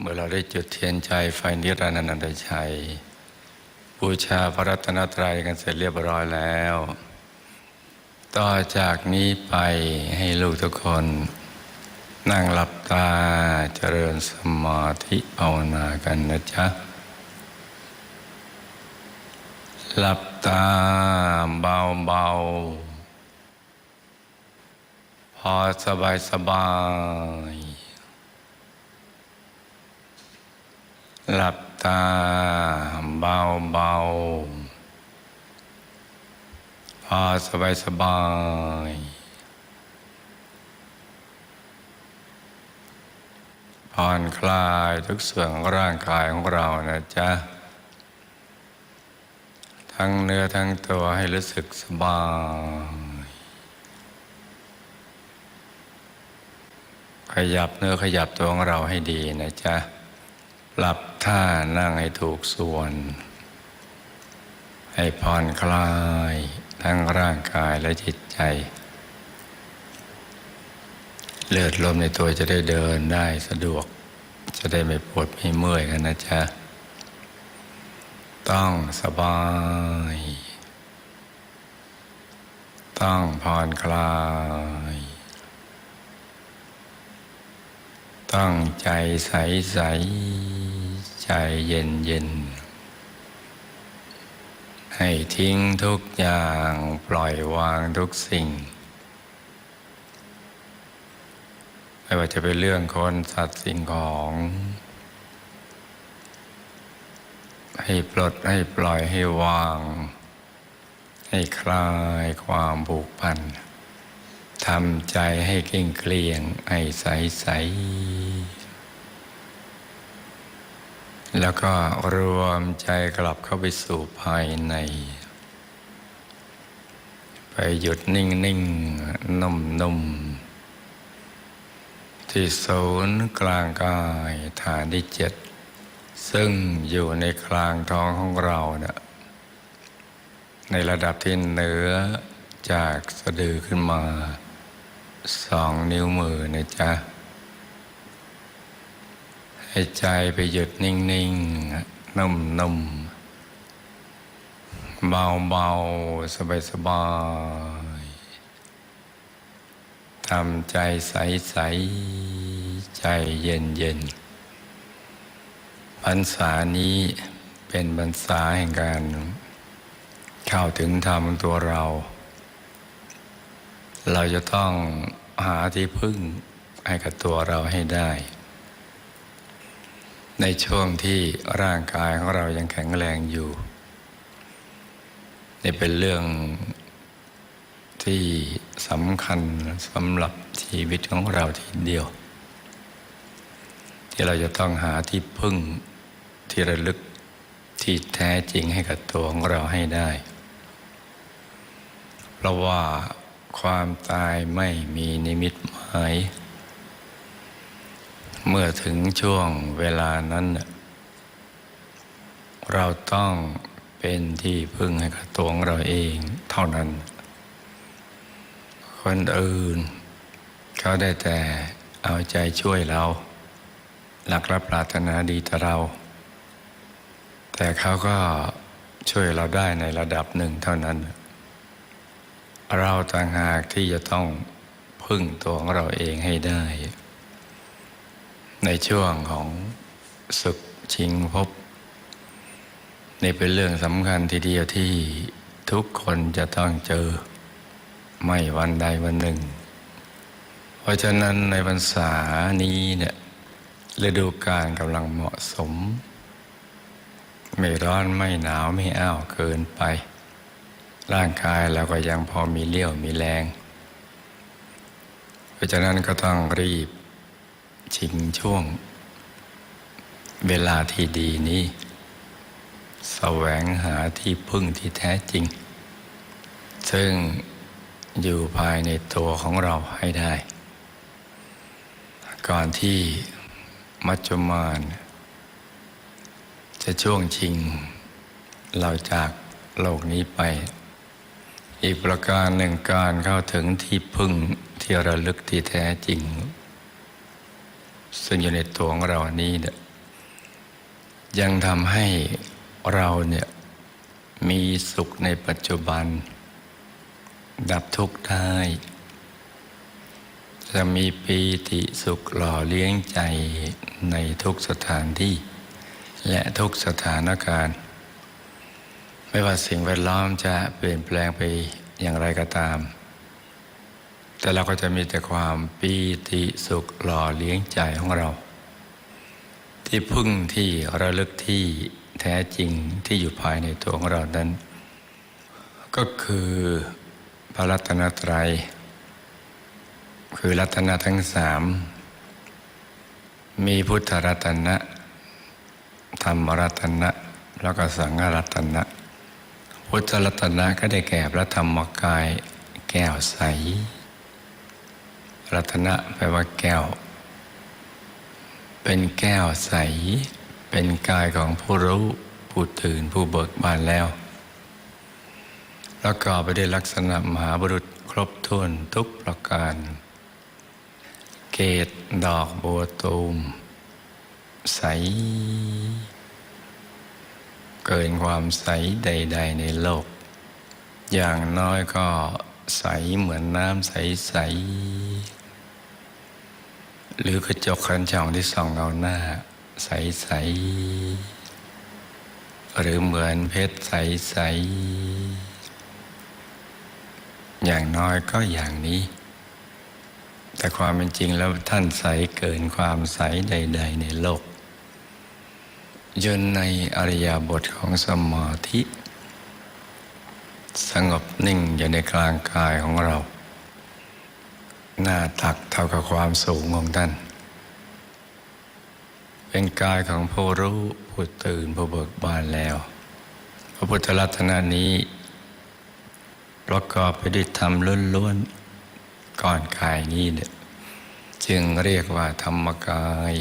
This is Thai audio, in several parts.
เมื่อเราได้จุดเทียนใจไฟนิรันดร์นันตชัยบูชาพระรัตนตรัยกันเสร็จเรียบร้อยแล้ว ต่อจากนี้ไปให้ลูกทุกคน นั่งหลับตาเจริญสมาธิภาวนากันนะจ๊ะ หลับตาเบาเบาพอสบายสบาย หลับตาเบาเบาพอสบายสบายๆผ่อนคลายทุกส่วนของร่างกายของเรานะจ๊ะ ทั้งเนื้อทั้งตัวให้รู้สึกสบาย ขยับเนื้อขยับตัวของเราให้ดีนะจ๊ะ ปรับท่านั่งให้ถูกส่วน ให้ผ่อนคลายทั้งร่างกายและจิตใจ เลือดลมในตัวจะได้เดินได้สะดวก จะได้ไม่ปวดไม่เมื่อยกันนะจ๊ะ ต้องสบาย ต้องผ่อนคลายต้องใจใสใส ใจเย็นเย็น ให้ทิ้งทุกอย่างปล่อยวางทุกสิ่ง ไม่ว่าจะเป็นเรื่องคนสัตว์สิ่งของ ให้ปลดให้ปล่อยให้วาง ให้คลายความผูกพันทำใจให้เกลี้ยงเกลียง ให้ใสใส แล้วก็รวมใจกลับเข้าไปสู่ภายใน ไปหยุดนิ่งนิ่งนุ่มนุ่มที่ศูนย์กลางกายฐานที่เจ็ด ซึ่งอยู่ในกลางท้องของเราเนะี่ยในระดับที่เหนือจากสะดือขึ้นมาสองนิ้วมือนะจ๊ะ ให้ใจไปหยุดนิ่งๆ นุ่มๆ เบาๆ สบายๆทำใจใสๆ ใจเย็นๆพรรษานี้เป็นพรรษาแห่งการเข้าถึงธรรมตัวเรา เราจะต้องหาที่พึ่งให้กับตัวเราให้ได้ ในช่วงที่ร่างกายของเรายังแข็งแรงอยู่ นี่เป็นเรื่องที่สำคัญสำหรับชีวิตของเราทีเดียว ที่เราจะต้องหาที่พึ่งที่ระลึกที่แท้จริงให้กับตัวของเราให้ได้ เพราะว่าความตายไม่มีนิมิตหมาย เมื่อถึงช่วงเวลานั้น เราต้องเป็นที่พึ่งให้กับตัวของเราเองเท่านั้น คนอื่น เขาได้แต่เอาใจช่วยเรา หลักรับปรารถนาดีต่อเรา แต่เขาก็ช่วยเราได้ในระดับหนึ่งเท่านั้น เราต่างหากที่จะต้องพึ่งตัวของเราเองให้ได้ ในช่วงของศึกชิงพบ นี่เป็นเรื่องสำคัญทีเดียวที่ทุกคนจะต้องเจอ ไม่วันใดวันหนึ่ง เพราะฉะนั้นในพรรษานี้เนี่ยฤดูกาลกำลังเหมาะสม ไม่ร้อนไม่หนาวไม่อ้าวเกินไป ร่างกายเราก็ยังพอมีเลี้ยวมีแรง เพราะฉะนั้นก็ต้องรีบ ชิงช่วง เวลาที่ดีนี้แสวงหาที่พึ่งที่แท้จริง ซึ่งอยู่ภายในตัวของเราให้ได้ ก่อนที่มัจจุมาน จะช่วงชิง เราจากโลกนี้ไป อีกประการหนึ่งการเข้าถึงที่พึ่งที่ระลึกที่แท้จริง ซึ่งอยู่ในตัวของเรานี้เนี่ยยังทำให้เราเนี่ยมีสุขในปัจจุบัน ดับทุกข์ได้ จะมีปีติสุขหล่อเลี้ยงใจในทุกสถานที่ และทุกสถานการณ์ ไม่ว่าสิ่งแวดล้อมจะเปลี่ยนแปลงไปอย่างไรก็ตาม แต่เราก็จะมีแต่ความปีติสุขหล่อเลี้ยงใจของเรา ที่พึ่งที่ระลึกที่แท้จริงที่อยู่ภายในตัวของเรานั้น ก็คือพระรัตนตรัย คือรัตนะทั้งสามมีพุทธรัตนะ ธรรมรัตนะ แล้วก็สังฆรัตนะ พุทธรัตนะก็ได้แก่พระธรรมกายแก้วใส รัตนะแปลว่าแก้ว เป็นแก้วใส เป็นกายของผู้รู้ผู้ตื่นผู้เบิกบานแล้วแล้วก็ไปด้วยลักษณะมหาบุรุษครบถ้วนทุกประการ เกตดอกบัวตูม ใส เกินความใสใด ๆ ในโลก อย่างน้อยก็ใสเหมือนน้ำใส ๆ หรือกระจกคันช่องที่ส่องเงาหน้า ใส ๆ หรือเหมือนเพชรใส ๆ อย่างน้อยก็อย่างนี้ แต่ความเป็นจริงแล้วท่านใสเกินความใสใด ๆ ในโลกยนในอริยบทของสมาธิ สงบนิ่งอยู่ในกลางกายของเรา หน้าตักเท่ากับความสูงของท่าน เป็นกายของผู้รู้ผู้ตื่นผู้เบิกบานแล้ว พระพุทธรัตนานี้ ประกอบไปด้วยธรรมล้วนๆก่อนกายนี้เนี่ยจึงเรียกว่าธรรมกาย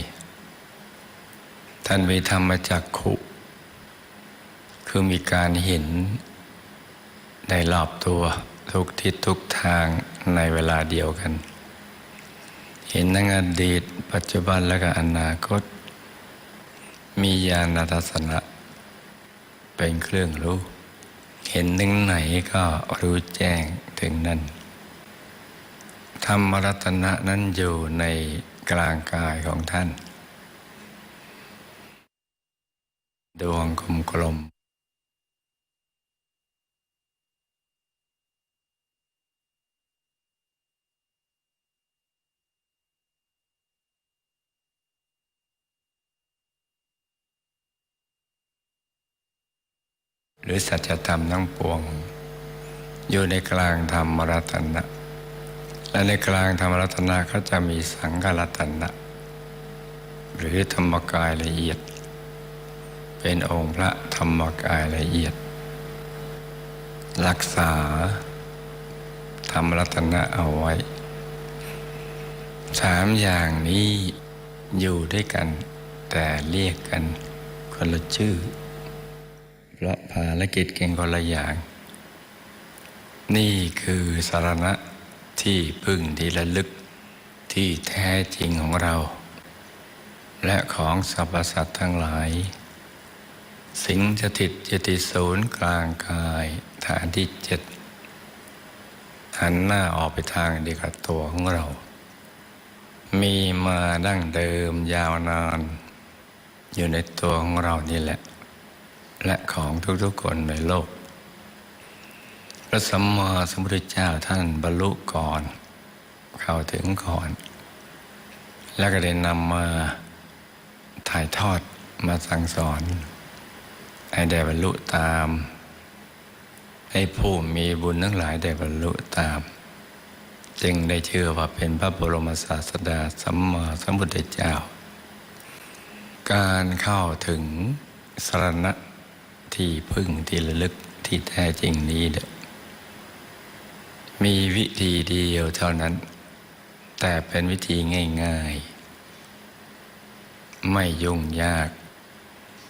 ท่านมีธรรมจักขุ คือมีการเห็นในรอบตัว ทุกทิศทุกทางในเวลาเดียวกัน เห็นทั้งอดีต ปัจจุบันและก็อนาคต มีญาณทัศนะเป็นเครื่องรู้ เห็นถึงไหนก็รู้แจ้งถึงนั้นธรรมรัตนะนั้นอยู่ในกลางกายของท่าน ดวงกลมกลม หรือสัจธรรมทั้งปวง อยู่ในกลางธรรมรัตนะ และในกลางธรรมรัตนะก็จะมีสังฆรัตนะ หรือธรรมกายละเอียด เป็นองค์พระธรรมกายละเอียด รักษา ธรรมรัตนะเอาไว้ สามอย่างนี้อยู่ด้วยกันแต่เรียกกันคนละชื่อ เพราะภารกิจเก่งคนละอย่าง นี่คือสารณะที่พึ่งที่ระลึกที่แท้จริงของเรา และของสรรพสัตว์ทั้งหลาย สิงสถิตยติศูนย์กลางกายฐานที่เจ็ดหันหน้าออกไปทางเดียวกับตัวของเรา มีมาดั้งเดิมยาวนาน อยู่ในตัวของเรานี่แหละ และของทุกๆคนในโลก พระสัมมาสัมพุทธเจ้าท่านบรรลุก่อน เข้าถึงก่อน แล้วก็ได้นำมาถ่ายทอดมาสั่งสอน ให้ได้บรรลุตาม ให้ผู้มีบุญทั้งหลายได้บรรลุตาม จึงได้เชื่อว่าเป็นพระบรมศาสดาสัมมาสัมพุทธเจ้า การเข้าถึงสรณะ ที่พึ่งที่ระลึกที่แท้จริงนี้เด้อมีวิธีเดียวเท่านั้น แต่เป็นวิธีง่ายๆ ไม่ยุ่งยาก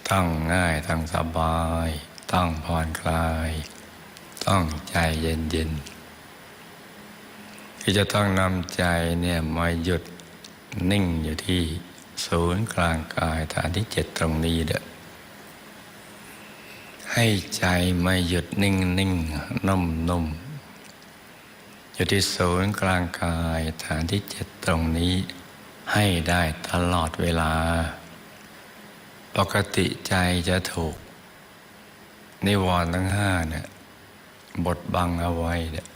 ต้องง่ายต้องสบาย ต้องผ่อนคลาย ต้องใจเย็นๆที่จะต้องนำใจเนี่ยมาหยุดนิ่งอยู่ที่ศูนย์กลางกายฐานที่เจ็ดตรงนี้เด้อ ให้ใจไม่หยุดนิ่งนิ่งนุ่มนุ่มอยู่ที่ศูนย์กลางกายฐานที่เจ็ดตรงนี้ ให้ได้ตลอดเวลา ปกติใจจะถูก นิวรณ์ทั้งห้าเนี่ยบดบังเอาไว้เนี่ย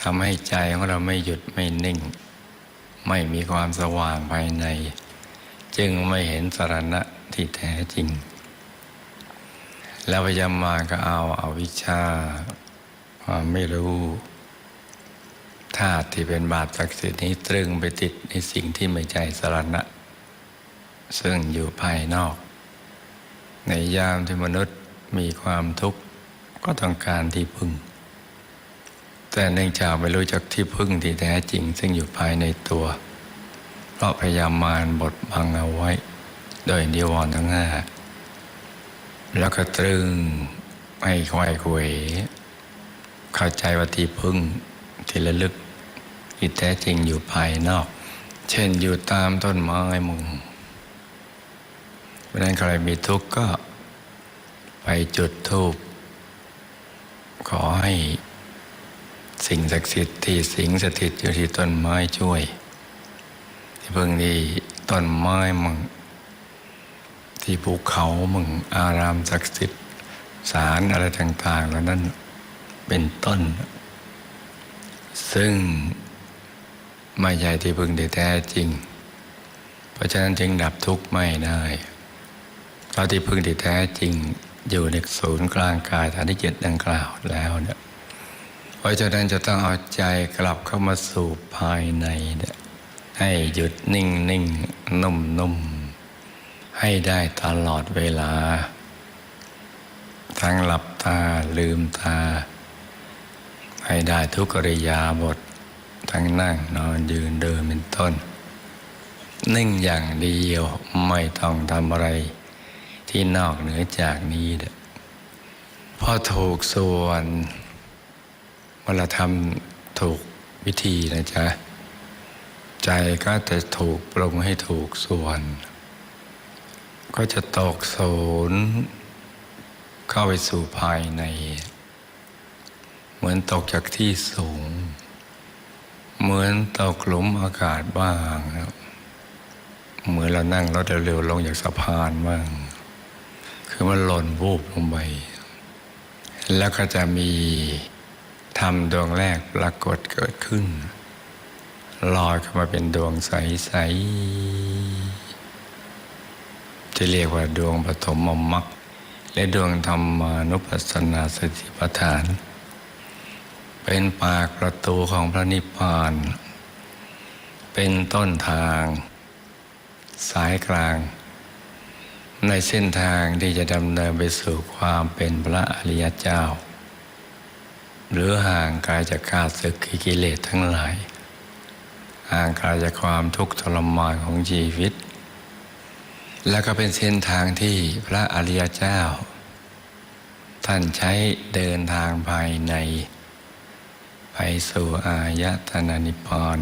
ทำให้ใจของเราไม่หยุดไม่นิ่ง ไม่มีความสว่างภายใน จึงไม่เห็นสรณะที่แท้จริง แล้วพยายามมาก็เอาเอาวิชาความไม่รู้ธาตุที่เป็นบาปศักดิ์สิทธิ์นี้ตรึงไปติดในสิ่งที่ไม่ใจสรณะ ซึ่งอยู่ภายนอก ในยามที่มนุษย์มีความทุกข์ก็ต้องการที่พึ่ง แต่เนื่องจากไม่รู้จักที่พึ่งที่แท้จริง ซึ่งอยู่ภายในตัว เพราะพยายามมารบดบังเอาไว้ โดยนิวรณ์ทั้งห้า แล้วก็ตรึงให้ควายคุยเข้าใจว่าที่พึ่งที่ระลึกที่แท้จริงอยู่ภายนอก เช่นอยู่ตามต้นไม้มุงเพราะนั้นใครมีทุกข์ก็ไปจุดธูปขอให้สิ่งศักดิ์สิทธิ์ที่สิงสถิตอยู่ที่ต้นไม้ช่วย ที่เพิ่งนี้ต้นไม้มึง ที่ภูเขามึงอารามศักดิ์สิทธิ์สารอะไรต่างๆเหล่านั้นเป็นต้น ซึ่งไม่ใช่ที่พึงที่แท้จริง เพราะฉะนั้นจึงดับทุกข์ไม่ได้เพราะที่พึงที่แท้จริงอยู่ในศูนย์กลางกายฐานที่เจ็ดดังกล่าวแล้วเนี่ยเพราะฉะนั้นจะต้องเอาใจกลับเข้ามาสู่ภายในเนี่ยให้หยุดนิ่งนิ่งนุ่มนุ่ม ให้ได้ตลอดเวลา ทั้งหลับตาลืมตา ให้ได้ทุกกริยาบท ทั้งนั่งนอนยืนเดินเป็นต้น นิ่งอย่างเดียวไม่ต้องทำอะไร ที่นอกเหนือจากนี้เด้อพอถูกส่วนเวลาทำถูกวิธีนะจ๊ะ ใจก็จะถูกปรุงให้ถูกส่วน ก็จะตกศูนย์เข้าไปสู่ภายใน เหมือนตกจากที่สูง เหมือนตกหลุมอากาศบ้างเหมือนเรานั่งรถเร็วๆลงจากสะพานบ้างคือมันหล่นวูบลงไป แล้วก็จะมีธรรมดวงแรกปรากฏเกิดขึ้นลอยเข้ามาเป็นดวงใสๆ จะเรียกว่าดวงปฐมมมรรคและดวงธรรมานุปัสสนาสติปัฏฐาน เป็นปากประตูของพระนิพพาน เป็นต้นทาง สายกลาง ในเส้นทางที่จะดำเนินไปสู่ความเป็นพระอริยเจ้า หรือห่างกายจากข้าศึกกิเลสทั้งหลาย ห่างกายจากความทุกข์ทรมานของชีวิต แล้วก็เป็นเส้นทางที่พระอริยเจ้า ท่านใช้เดินทางภายใน ไปสู่อายตนะนิพพาน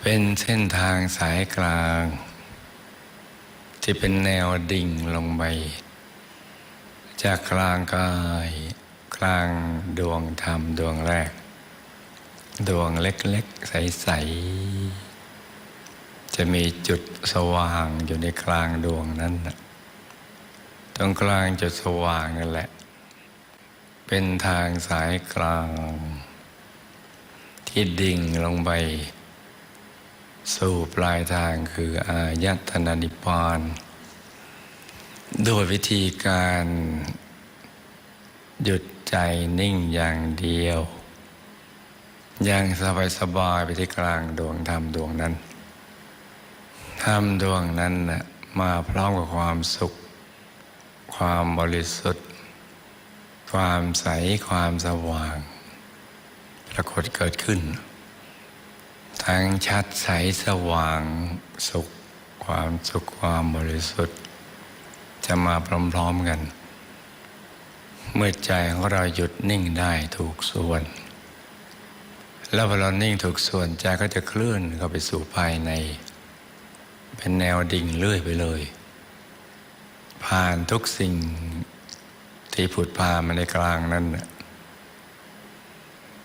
เป็นเส้นทางสายกลาง ที่เป็นแนวดิ่งลงไปจากกลางกายกลางดวงธรรมดวงแรก ดวงเล็ก ๆ ใส ๆ จะมีจุดสว่างอยู่ในกลางดวงนั้นนะตรงกลางจุดสว่างนั่นแหละ เป็นทางสายกลาง ที่ดิ่งลงไป สู่ปลายทางคืออายตนะนิพาน โดยวิธีการหยุดใจนิ่งอย่างเดียว อย่างสบายสบายๆไปที่กลางดวงธรรมดวงนั้น ธรรมดวงนั้นน่ะมาพร้อมกับความสุข ความบริสุทธิ์ ความใสความสว่าง ปรากฏเกิดขึ้น ทั้งชัดใสสว่างสุข ความสุขความบริสุทธิ์ จะมาพร้อมๆกัน เมื่อใจของเราหยุดนิ่งได้ถูกส่วน แล้วพอเรานิ่งถูกส่วนใจก็จะเคลื่อนเข้าไปสู่ภายใน เป็นแนวดิ่งเลื่อยไปเลย ผ่านทุกสิ่งที่ผุดพามาในกลางนั้นน่ะ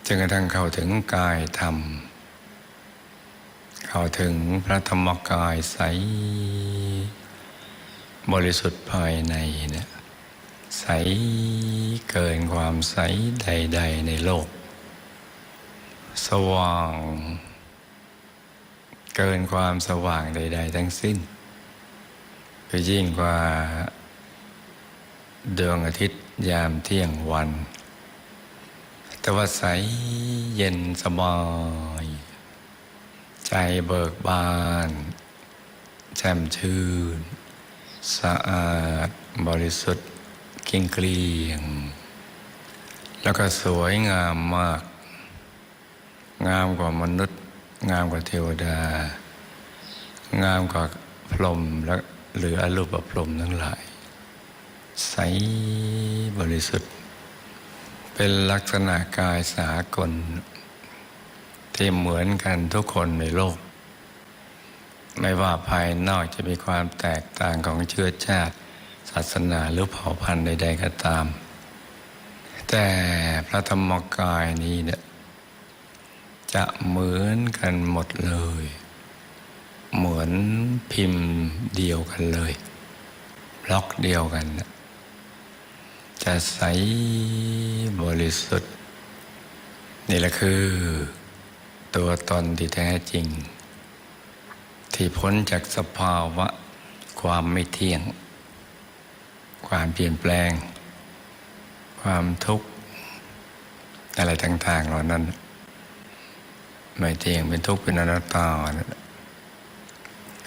จนกระทั่งเข้าถึงกายธรรม เข้าถึงพระธรรมกายใส บริสุทธิ์ภายในเนี่ยใสเกินความใสใด ๆ ในโลก สว่าง เกินความสว่างใด ๆ ทั้งสิ้นก็ยิ่งกว่าดวงอาทิตย์ยามเที่ยงวัน แต่ว่าใสเย็นสบาย ใจเบิกบานแจ่มชื่น สะอาดบริสุทธิ์เกลี้ยงเกลียง แล้วก็สวยงามมาก งามกว่ามนุษย์ งามกว่าเทวดา งามกว่าพรหมและหรืออรูปพรหมทั้งหลาย ใสบริสุทธิ์ เป็นลักษณะกายสากล ที่เหมือนกันทุกคนในโลก ไม่ว่าภายนอกจะมีความแตกต่างของเชื้อชาติ ศาสนาหรือเผ่าพันธุ์ใด ๆ ก็ตาม แต่พระธรรมกายนี้เนี่ย จะเหมือนกันหมดเลย เหมือนพิมพ์เดียวกันเลยบล็อกเดียวกัน จะใสบริสุทธิ์ นี่แหละคือ ตัวตนที่แท้จริง ที่พ้นจากสภาวะ ความไม่เที่ยง ความเปลี่ยนแปลง ความทุกข์ อะไรต่าง ๆ เหล่านั้น ไม่เที่ยงเป็นทุกข์เป็นอนัตตา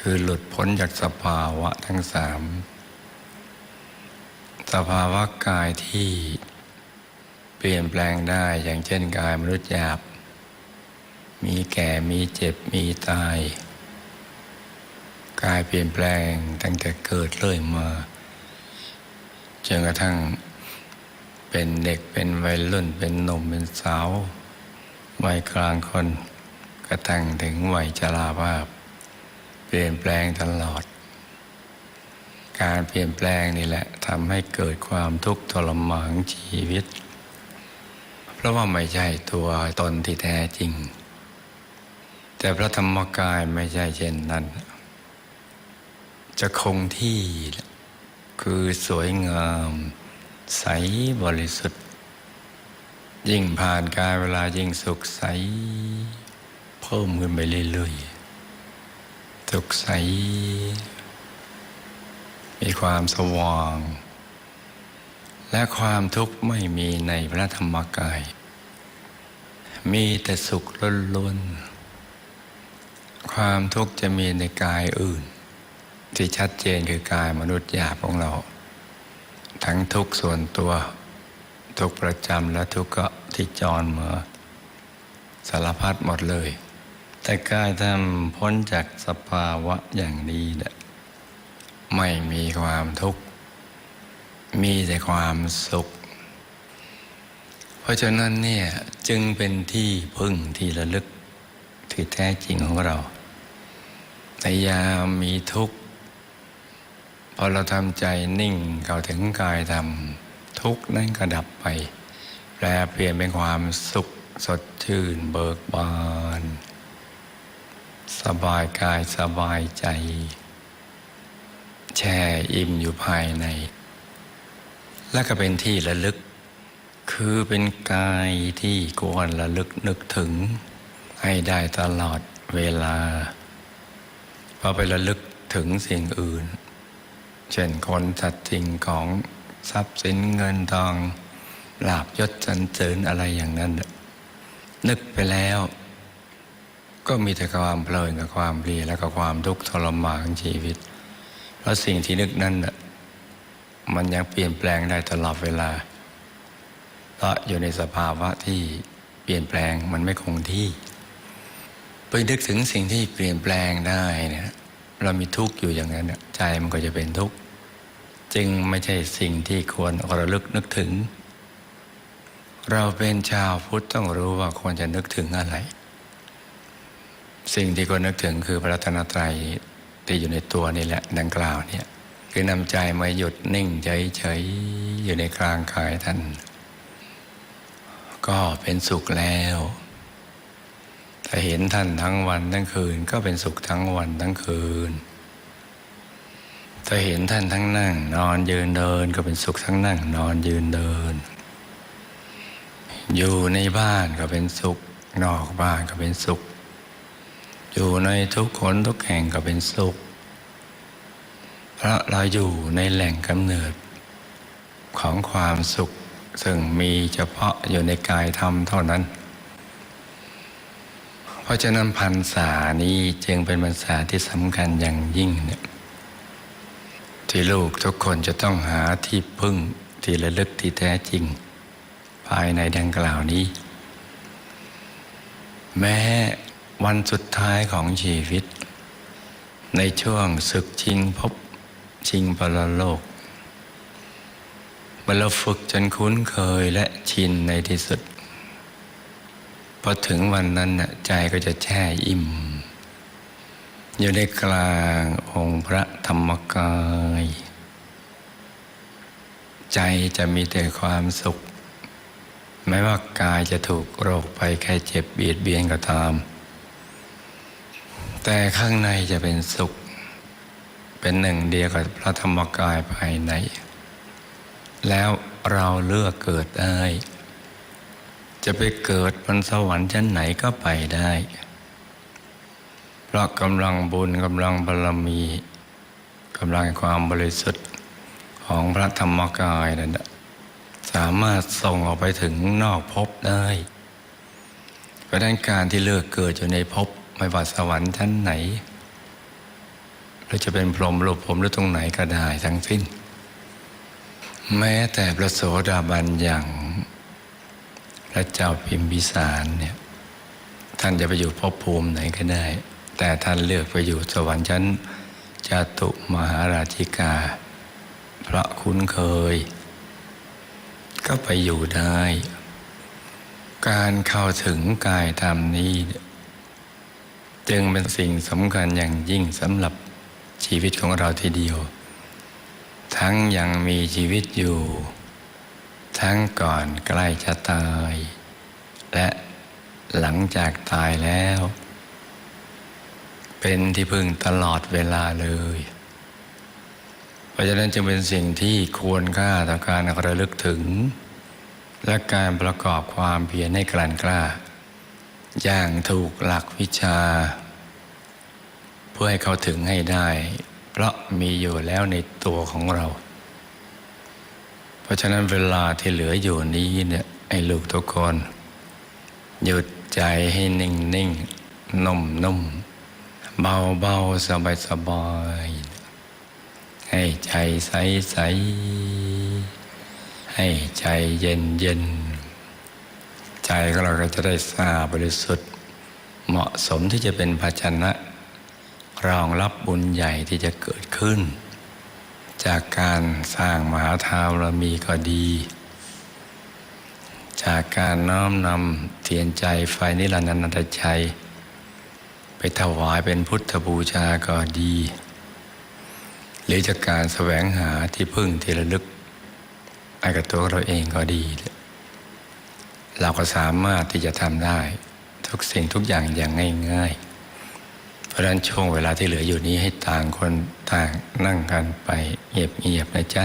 คือหลุดพ้นจากสภาวะทั้งสาม สภาวะกายที่เปลี่ยนแปลงได้อย่างเช่นกายมนุษย์หยาบ มีแก่มีเจ็บมีตาย กายเปลี่ยนแปลงตั้งแต่เกิดเรื่อยมาจนกระทั่งเป็นเด็กเป็นวัยรุ่นเป็นหนุ่มเป็นสาววัยกลางคน กระทั่งถึงวัยชราภาพ เปลี่ยนแปลงตลอด การเปลี่ยนแปลงนี่แหละทำให้เกิดความทุกข์ทรมานชีวิต เพราะว่าไม่ใช่ตัวตนที่แท้จริง แต่พระธรรมกายไม่ใช่เช่นนั้น จะคงที่คือสวยงาม ใสบริสุทธิ์ยิ่งผ่านการเวลายิ่งสุขใส พิ่มขึ้นไปเรื่อยๆสุขใส มีความสว่าง และความทุกข์ไม่มีในพระธรรมกาย มีแต่สุขล้วนๆ ความทุกข์จะมีในกายอื่น ที่ชัดเจนคือกายมนุษย์หยาบของเรา ทั้งทุกข์ส่วนตัว ทุกประจำและทุกข์ก็ที่จรมาสารพัดหมดเลย แต่กายท่านพ้นจากสภาวะอย่างนี้เนี่ยไม่มีความทุกข์ มีแต่ความสุข เพราะฉะนั้นเนี่ยจึงเป็นที่พึ่งที่ระลึกที่แท้จริงของเราในยามีทุกข์พอเราทำใจนิ่งเข้าถึงกายธรรมทุกข์นั้นก็ดับไป แปลเปลี่ยนเป็นความสุขสดชื่นเบิกบาน สบายกายสบายใจ แช่อิ่มอยู่ภายใน และก็เป็นที่ระลึก คือเป็นกายที่ควรระลึกนึกถึง ให้ได้ตลอดเวลาพอไประลึกถึงสิ่งอื่น เช่นคนสัตว์สิ่งของทรัพย์สินเงินทองลาบยศสรรเสริญอะไรอย่างนั้น นึกไปแล้ว ก็มีแต่ความเพลินกับความเพลียและก็ความทุกข์ทรมานของชีวิต เพราะสิ่งที่นึกนั้นน่ะมันยังเปลี่ยนแปลงได้ตลอดเวลาเพราะอยู่ในสภาวะที่เปลี่ยนแปลงมันไม่คงที่ไปนึกถึงสิ่งที่เปลี่ยนแปลงได้เนี่ยเรามีทุกข์อยู่อย่างนั้นใจมันก็จะเป็นทุกข์จึงไม่ใช่สิ่งที่ควรระลึกนึกถึง เราเป็นชาวพุทธต้องรู้ว่าควรจะนึกถึงอะไร สิ่งที่ควรนึกถึงคือพระรัตนตรัยที่อยู่ในตัวนี่แหละดังกล่าวเนี่ยคือนำใจมาหยุดนิ่งเฉยๆอยู่ในกลางกายท่าน ก็เป็นสุขแล้วถ้าเห็นท่านทั้งวันทั้งคืน ก็เป็นสุขทั้งวันทั้งคืนถ้าเห็นท่านทั้งนั่ง นอนยืนเดิน ก็เป็นสุขทั้งนั่ง นอนยืนเดิน อยู่ในบ้านก็เป็นสุข นอกบ้านก็เป็นสุข อยู่ในทุกคนทุกแห่งก็เป็นสุข เพราะเราอยู่ในแหล่งกำเนิด ของความสุข ซึ่งมีเฉพาะอยู่ในกายธรรมเท่านั้น เพราะฉะนั้นพรรษานี้จึงเป็นพรรษาที่สำคัญอย่างยิ่งเนี่ยที่ลูกทุกคนจะต้องหาที่พึ่งที่ระลึกที่แท้จริง ภายในดังกล่าวนี้ แม้ วันสุดท้ายของชีวิต ในช่วงศึกชิงพบชิงปรโลกเมื่อเราฝึกจนคุ้นเคยและชินในที่สุดพอถึงวันนั้นน่ะใจก็จะแช่อิ่ม อยู่ในกลางองค์พระธรรมกาย ใจจะมีแต่ความสุข ไม่ว่ากายจะถูกโรคไปแค่เจ็บเบียดเบียนก็ตาม แต่ข้างในจะเป็นสุข เป็นหนึ่งเดียวกับพระธรรมกายภายใน แล้วเราเลือกเกิดได้ จะไปเกิดบนสวรรค์ชั้นไหนก็ไปได้ เพราะกำลังบุญกำลังบารมีกำลังความบริสุทธิ์ของพระธรรมกายนั่นน่ะสามารถส่งออกไปถึงนอกภพได้เพราะนั้นการที่เลือกเกิดอยู่ในภพ ไม่ว่าสวรรค์ชั้นไหนหรือจะเป็นพรหมหรือผมหรือตรงไหนก็ได้ทั้งสิ้น แม้แต่พระโสดาบันอย่างพระเจ้าพิมพิสารเนี่ยท่านจะไปอยู่ภพภูมิไหนก็ได้ แต่ท่านเลือกไปอยู่สวรรค์ชั้นจตุมหาราชิกา เพราะคุ้นเคย ก็ไปอยู่ได้ การเข้าถึงกายธรรมนี้ จึงเป็นสิ่งสำคัญอย่างยิ่งสำหรับชีวิตของเราทีเดียว ทั้งยังมีชีวิตอยู่ ทั้งก่อนใกล้จะตาย และหลังจากตายแล้ว เป็นที่พึ่งตลอดเวลาเลย เพราะฉะนั้นจึงเป็นสิ่งที่ควรค่าต่อการระลึกถึง และการประกอบความเพียรให้กลั่นกล้าอย่างถูกหลักวิชา พื่อให้เขาถึงให้ได้ เพราะมีอยู่แล้วในตัวของเรา เพราะฉะนั้นเวลาที่เหลืออยู่นี้เนี่ยไอ้ลูกทุกคนหยุดใจให้นิ่งนิ่งนุ่มนุ่มเบาเบาสบายสบายให้ใจใสใสให้ใจเย็นเย็นใจของเราก็จะได้สะอาดบริสุทธิ์ เหมาะสมที่จะเป็นภาชนะ รองรับบุญใหญ่ที่จะเกิดขึ้น จากการสร้างมหาทาวรมีก็ดี จากการน้อมนำเทียนใจไฟนิรันดรนันตชัย ไปถวายเป็นพุทธบูชาก็ดี หรือจากการแสวงหาที่พึ่งที่ระลึกให้กับตัวเราเองก็ดี เราก็สามารถที่จะทำได้ทุกสิ่งทุกอย่างอย่างง่าย ๆ เพราะฉะนั้นช่วงเวลาที่เหลืออยู่นี้ให้ต่างคนต่างนั่งกันไปเงียบๆนะจ๊ะ